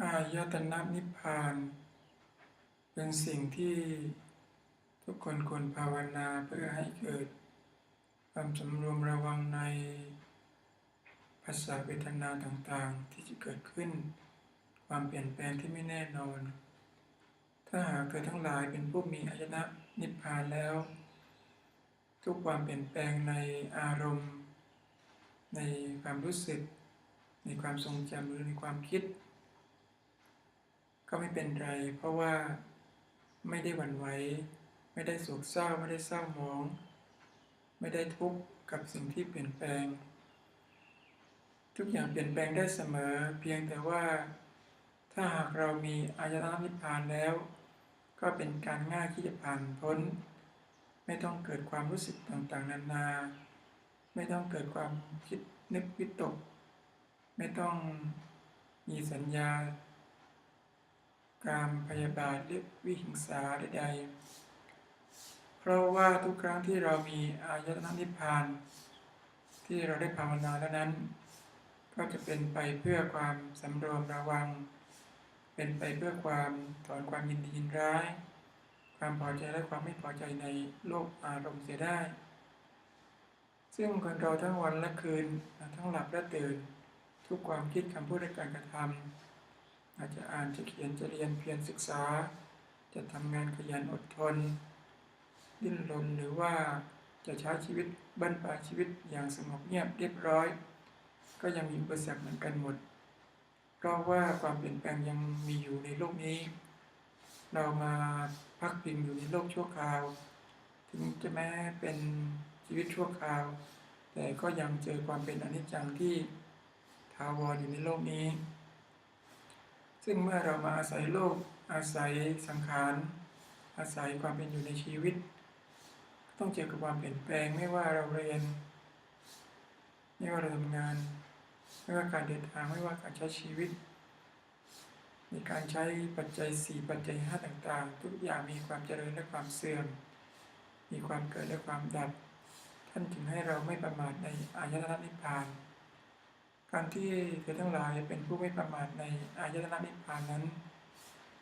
อายตนะนิพพาน เป็นสิ่งที่ทุกคนควรภาวนาเพื่อให้เกิด ความสำรวมระวังในภาษาเวทนาต่างๆ ที่จะเกิดขึ้น ความเปลี่ยนแปลงที่ไม่แน่นอน ถ้าหากเธอทั้งหลายเป็นผู้มีอายตนะนิพพานแล้ว ทุกความเปลี่ยนแปลงในอารมณ์ ในความรู้สึก ในความทรงจำหรือในความคิด ก็ไม่เป็นไร เพราะว่าไม่ได้หวั่นไหวไม่ได้โศกเศร้าไม่ได้เศร้าหมอง ไม่ได้ทุกข์กับสิ่งที่เปลี่ยนแปลง ทุกอย่างเปลี่ยนแปลงได้เสมอ เพียงแต่ว่า ถ้าหากเรามีอายตนะนิพพานแล้ว ก็เป็นการง่ายที่จะผ่านพ้น ไม่ต้องเกิดความรู้สึกต่างๆ นานา ไม่ต้องเกิดความคิดนึกวิตก ไม่ต้องมีสัญญา การพยาบาทหรือวิหิงสาใดๆ เพราะว่าทุกครั้งที่เรามีอายตนะนิพพาน ที่เราได้ภาวนาแล้วนั้น ก็จะเป็นไปเพื่อความสำรวมระวัง เป็นไปเพื่อความถอนความยินดียินร้าย ความพอใจและความไม่พอใจในโลกอารมณ์เสียได้ ซึ่งคนเราทั้งวันและคืนทั้งหลับและตื่น ทุกความคิดคำพูดและการกระทำ อาจจะอ่านจะเขียนจะเรียนเพียรศึกษา จะทำงานขยันอดทน ดิ้นรนหรือว่าจะใช้ชีวิตบั้นปลายชีวิตอย่างสงบเงียบเรียบร้อย ก็ยังมีอุปสรรคเหมือนกันหมด เพราะว่าความเปลี่ยนแปลงยังมีอยู่ในโลกนี้ เรามาพักพิงอยู่ในโลกชั่วคราว ถึงจะแม้เป็นชีวิตชั่วคราว แต่ก็ยังเจอความเป็นอนิจจังที่ถาวรอยู่ในโลกนี้ ซึ่งเมื่อเรามาอาศัยโลก อาศัยสังขาร อาศัยความเป็นอยู่ในชีวิต ต้องเจอกับความเปลี่ยนแปลงไม่ว่าเราเรียน ไม่ว่าเราทำงาน ไม่ว่าการเดินทางไม่ว่าการใช้ชีวิต มีการใช้ปัจจัยสี่ปัจจัยห้าต่างๆ ทุกอย่างมีความเจริญและความเสื่อม มีความเกิดและความดับ ท่านจึงให้เราไม่ประมาทในอายตนะนิพพาน การที่เธอทั้งหลายเป็นผู้ไม่ประมาทในอายตนะนิพพานนั้น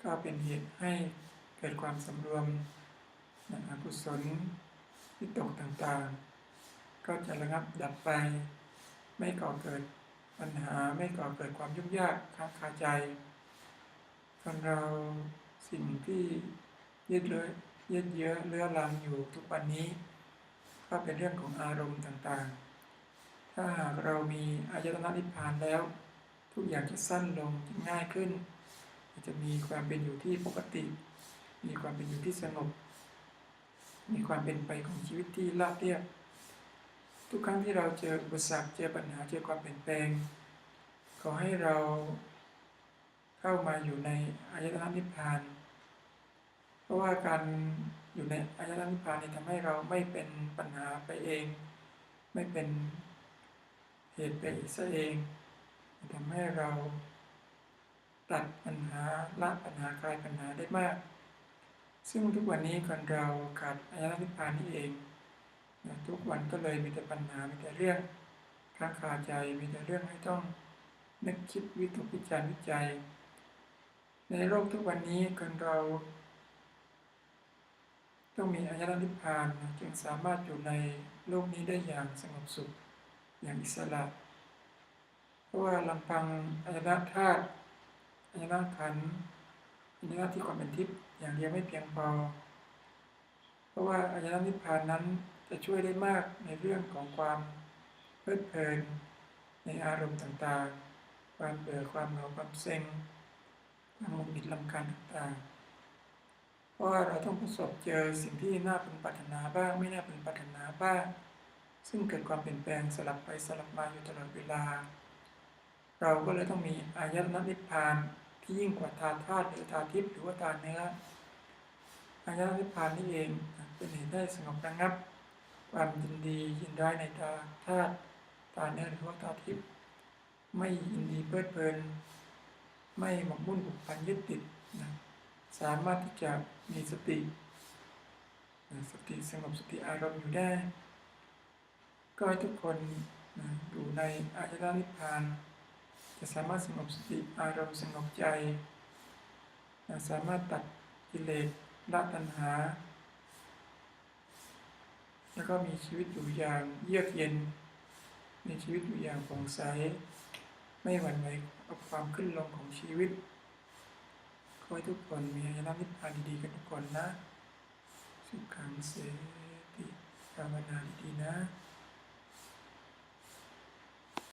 ก็เป็นเหตุให้เกิดความสำรวมในอกุศลวิตกต่างๆ ก็จะระงับดับไป ไม่ก่อเกิดปัญหาไม่ก่อเกิดความยุ่งยากค้างคาใจคนเราสิ่งที่ยืดเลือยืดเยื้อเลื้อรังอยู่ทุกวันนี้ ก็เป็นเรื่องของอารมณ์ต่างๆ ถ้าหากเรามีอายตนะนิพพานแล้ว ทุกอย่างจะสั้นลงจะง่ายขึ้น จะมีความเป็นอยู่ที่ปกติ มีความเป็นอยู่ที่สงบ มีความเป็นไปของชีวิตที่ราบเรียบ ทุกครั้งที่เราเจออุปสรรคเจอปัญหาเจอความเปลี่ยนแปลง ขอให้เราเข้ามาอยู่ในอายตนะนิพพาน เพราะว่าการอยู่ในอายตนะนิพพานนี่ทำให้เราไม่เป็นปัญหาไปเอง ไม่เป็น ตุไปซะเองทำให้เราตัดปัญหาละปัญหาคลายปัญหาได้มาก ซึ่งทุกวันนี้คนเราขาดอายตนะนิพพานนี่เองทุกวันก็เลยมีแต่ปัญหา มีแต่เรื่องค้างคาใจ มีแต่เรื่องให้ต้องนึกคิดวิตกวิจารณ์วิจัย ในโลกทุกวันนี้คนเรา ต้องมีอายตนะนิพพานจึงสามารถอยู่ในโลกนี้ได้อย่างสงบสุข อย่างอิสระเพราะว่าลำพังอายนะธาตุอายนะขันธ์อายนะที่ความเป็นทิพย์อย่างเดียวไม่เพียงพอ เพราะว่าอายนะนิพพานนั้นจะช่วยได้มากในเรื่องของความเพลิดเพลิน ในอารมณ์ต่างๆ ความเบื่อความเหงาความเซ็งความหงุดหงิดลำคาญต่างๆ เพราะว่าเราต้องประสบเจอสิ่งที่น่าเป็นปรารถนาบ้าง ไม่น่าเป็นปรารถนาบ้าง ซึ่งเกิดความเปลี่ยนแปลงสลับไปสลับมาอยู่ตลอดเวลา เราก็เลยต้องมีอายตนะนิพพานที่ยิ่งกว่าธาตุธาตุหรือธาตุทิพย์หรือว่าธาตุเนื้ออายตนะนิพพานนี่เองเป็นเหตุได้สงบระงับ ความยินดียินร้ในธาตุธาตุธาตุเนื้อหรือว่าธาตุทิพย์ไม่ยินดีเพลิดเพลิน ไม่หมกมุ่นผูกพันยึดติดนะสามารถที่จะมีสติ สติสงบสติอารมณ์อยู่ได้ ก็ให้ทุกคนนะอยู่ในอายตนะนิพพาน จะสามารถสงบสติอารมณ์สงบใจและสามารถตัดกิเลสละตัณหา แล้วก็มีชีวิตอยู่อย่างเยือกเย็น มีชีวิตอยู่อย่างโปร่งใส ไม่หวั่นไหวกับความขึ้นลงของชีวิตขอให้ทุกคนมีอายนะนิพพานดีๆกันทุกคนนะ สุขังเสติภาวนาดีๆนะ